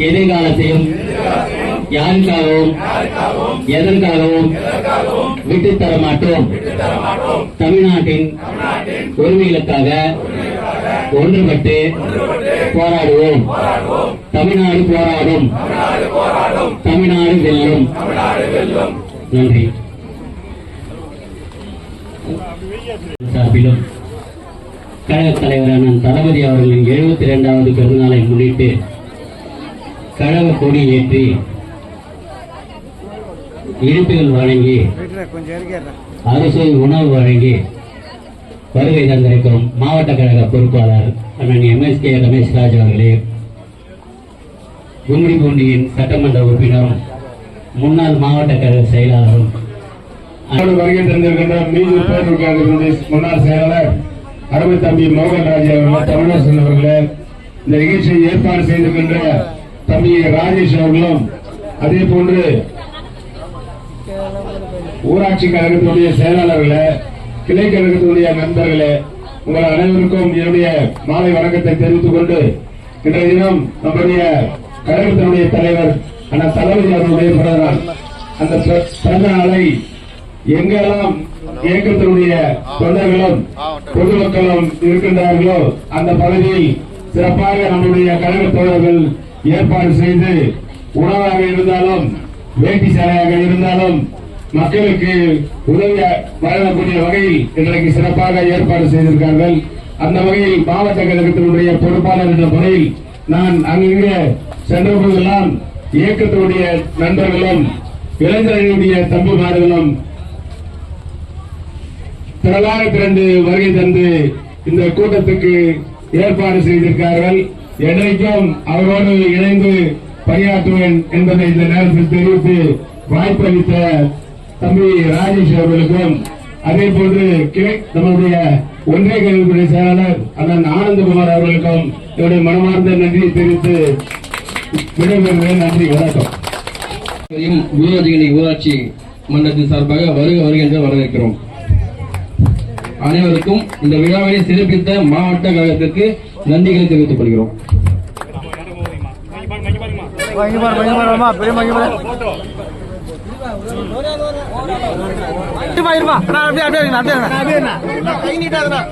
எதிர்காலத்தையும் யாருக்காகவும் எதற்காகவும் விட்டுத் தர மாட்டோம் தமிழ்நாட்டின் உரிமைகளுக்காக ஒன்றுபட்டு போராடுவோம். தமிழ்நாடு போராடும். தமிழ்நாடு வெல்லும். நன்றி. சார்பிலும் கழக தலைவரான தளபதி அவர்களின் எழுபத்தி இரண்டாவது பிறந்தநாளை முன்னிட்டு கழக கொடி ஏற்றி இனிப்புகள் வழங்கி அரிசி உணவு வழங்கி வருகை தந்திருக்கும் மாவட்ட கழக பொறுப்பாளர் அண்ணன் எம்எஸ்கே ரமேஷ் ராஜ் அவர்களே கும்மிடிப்பூண்டியின் சட்டமன்ற உறுப்பினரும் முன்னாள் மாவட்ட கழக செயலாளரும் வருகை தந்திருக்கின்ற மீது முன்னாள் செயலாளர் அருமை தம்பி மோகன்ராஜ் அவர்கள் தமிழரசன் அவர்களே இந்த நிகழ்ச்சியை ஏற்பாடு செய்திருக்கின்ற தம்பி ராஜேஷ் அவர்களும் அதே போன்று ஊராட்சி கழகத்தினுடைய செயலாளர்களே கிளை கழகத்தினுடைய நண்பர்களே உங்கள் அனைவருக்கும் என்னுடைய மாலை வணக்கத்தை தெரிவித்துக் கொண்டு இன்றைய தினம் நம்முடைய கழகத்தினுடைய தலைவர் அண்ணா தளபதி அவர்களுடைய பிறந்தநாள் அந்த பிறந்த நாளை எங்கெல்லாம் இயக்கத்தினுடைய தொண்டர்களும் பொதுமக்களும் இருக்கின்றார்களோ அந்த பகுதியில் சிறப்பாக நம்முடைய கழக தோழர்கள் ஏற்பாடு செய்து உணவாக இருந்தாலும் வேட்டி சேலையாக இருந்தாலும் மக்களுக்கு உதவி வழங்கக்கூடிய வகையில் இன்றைக்கு சிறப்பாக ஏற்பாடு செய்திருக்கார்கள் அந்த வகையில் மாவட்ட கழகத்தினுடைய பொறுப்பாளர் என்ற முறையில் நான் அங்கே சென்ற போதெல்லாம் இயக்கத்தினுடைய நண்பர்களும் இளைஞர்களுடைய தம்பிமார்களும் திரளாக திரண்டு வருகை தந்து இந்த கூட்டத்துக்கு ஏற்பாடு செய்திருக்கார்கள் என்றைக்கும் அவரோடு இணைந்து பணியாற்றுவேன் என்பதை இந்த நேரத்தில் தெரிவித்து வாய்ப்பளித்த தம்பி ராஜேஷ் அவர்களுக்கும் அதே போன்று கிளை நம்முடைய ஒன்றிய கல்வித்துறை செயலாளர் அண்ணன் ஆனந்தகுமார் அவர்களுக்கும் என்னுடைய மனமார்ந்த நன்றியை தெரிவித்து விடைபெறுகிறேன். நன்றி வணக்கம். ஊராட்சிகளை ஊராட்சி மன்றத்தின் சார்பாக வருக வருகின்ற வரவேற்கிறோம். அனைவருக்கும் இந்த விழாவை சிறப்பித்த மாவட்ட கழகத்திற்கு நன்றிகளை தெரிவித்துக் கொள்கிறோம் இருமா இருமா அப்படியே அப்படியே அப்படியே அப்படியே கை நீட்டாதுண்ணா